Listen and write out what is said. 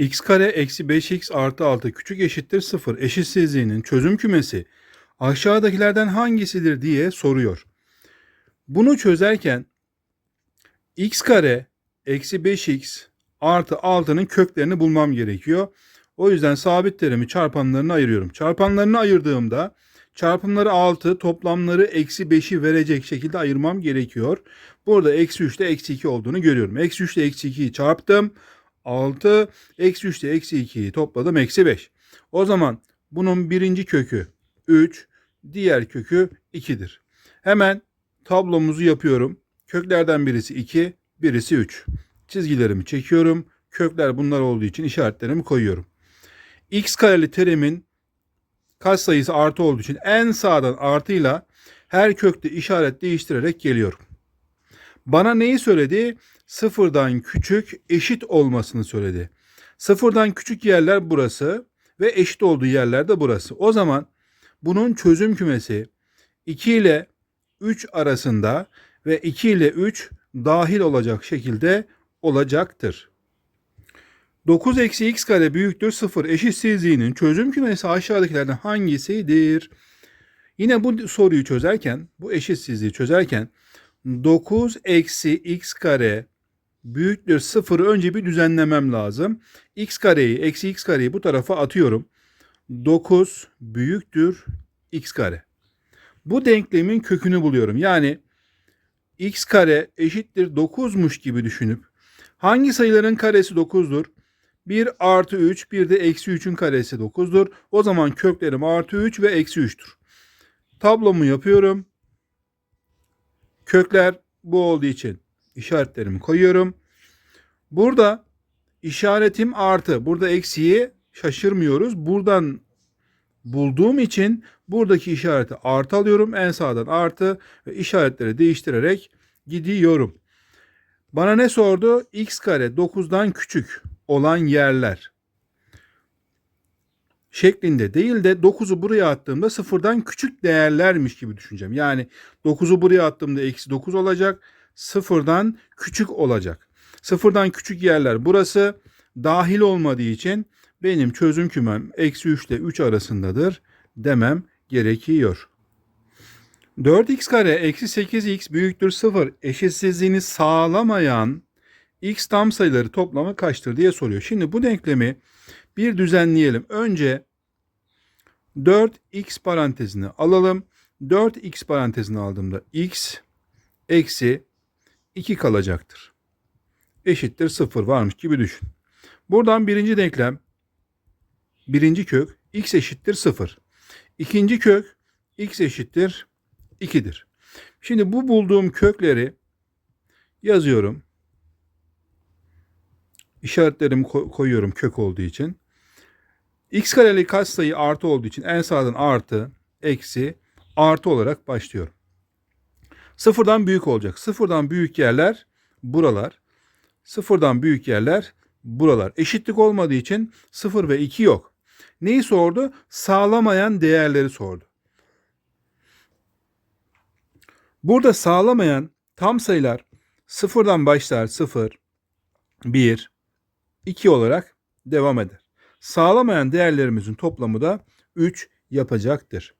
x kare eksi 5x artı 6 küçük eşittir 0 eşitsizliğinin çözüm kümesi aşağıdakilerden hangisidir diye soruyor. Bunu çözerken x kare eksi 5x artı 6'nın köklerini bulmam gerekiyor. O yüzden sabit terimi çarpanlarını ayırıyorum. Çarpanlarını ayırdığımda çarpımları 6 toplamları eksi 5'i verecek şekilde ayırmam gerekiyor. Burada eksi 3 ile eksi 2 olduğunu görüyorum. Eksi 3 ile eksi 2'yi çarptım. 6 eksi 3 ile eksi 2'yi topladım eksi 5. O zaman bunun birinci kökü 3 diğer kökü 2'dir. Hemen tablomuzu yapıyorum. Köklerden birisi 2 birisi 3. Çizgilerimi çekiyorum. Kökler bunlar olduğu için işaretlerimi koyuyorum. x kareli terimin katsayısı artı olduğu için en sağdan artıyla her kökte işaret değiştirerek geliyorum. Bana neyi söyledi? Sıfırdan küçük eşit olmasını söyledi. Sıfırdan küçük yerler burası ve eşit olduğu yerler de burası. O zaman bunun çözüm kümesi 2 ile 3 arasında ve 2 ile 3 dahil olacak şekilde olacaktır. 9 eksi x kare büyüktür 0 eşitsizliğinin çözüm kümesi aşağıdakilerden hangisidir? Yine bu soruyu çözerken, bu eşitsizliği çözerken 9 eksi x kare büyüktür 0'ı önce bir düzenlemem lazım. x kareyi, eksi x kareyi bu tarafa atıyorum. 9 büyüktür x kare. Bu denklemin kökünü buluyorum. Yani x kare eşittir 9'muş gibi düşünüp hangi sayıların karesi 9'dur? 1 artı 3 bir de eksi 3'ün karesi 9'dur. O zaman köklerim artı 3 ve eksi 3'tür. Tablomu yapıyorum. Kökler bu olduğu için işaretlerimi koyuyorum. Burada işaretim artı. Burada eksiyi şaşırmıyoruz. Buradan bulduğum için buradaki işareti artı alıyorum. En sağdan artı ve işaretleri değiştirerek gidiyorum. Bana ne sordu? x kare 9'dan küçük olan yerler şeklinde değil de 9'u buraya attığımda 0'dan küçük değerlermiş gibi düşüneceğim. Yani 9'u buraya attığımda eksi 9 olacak. 0'dan küçük olacak. 0'dan küçük yerler burası dahil olmadığı için benim çözüm kümem eksi 3 ile 3 arasındadır demem gerekiyor. 4x kare eksi 8x büyüktür 0 eşitsizliğini sağlamayan x tam sayıları toplamı kaçtır diye soruyor. Şimdi bu denklemi bir düzenleyelim. Önce 4x parantezini alalım. 4x parantezini aldığımda x eksi 2 kalacaktır. Eşittir 0 varmış gibi düşün. Buradan birinci denklem birinci kök x eşittir 0. İkinci kök x eşittir 2'dir. Şimdi bu bulduğum kökleri yazıyorum. İşaretlerimi koyuyorum kök olduğu için. X kareli katsayı artı olduğu için en sağdan artı, eksi, artı olarak başlıyorum. Sıfırdan büyük olacak. Sıfırdan büyük yerler buralar. Sıfırdan büyük yerler buralar. Eşitlik olmadığı için 0 ve 2 yok. Neyi sordu? Sağlamayan değerleri sordu. Burada sağlamayan tam sayılar sıfırdan başlar 0, 1, 2 olarak devam eder. Sağlamayan değerlerimizin toplamı da 3 yapacaktır.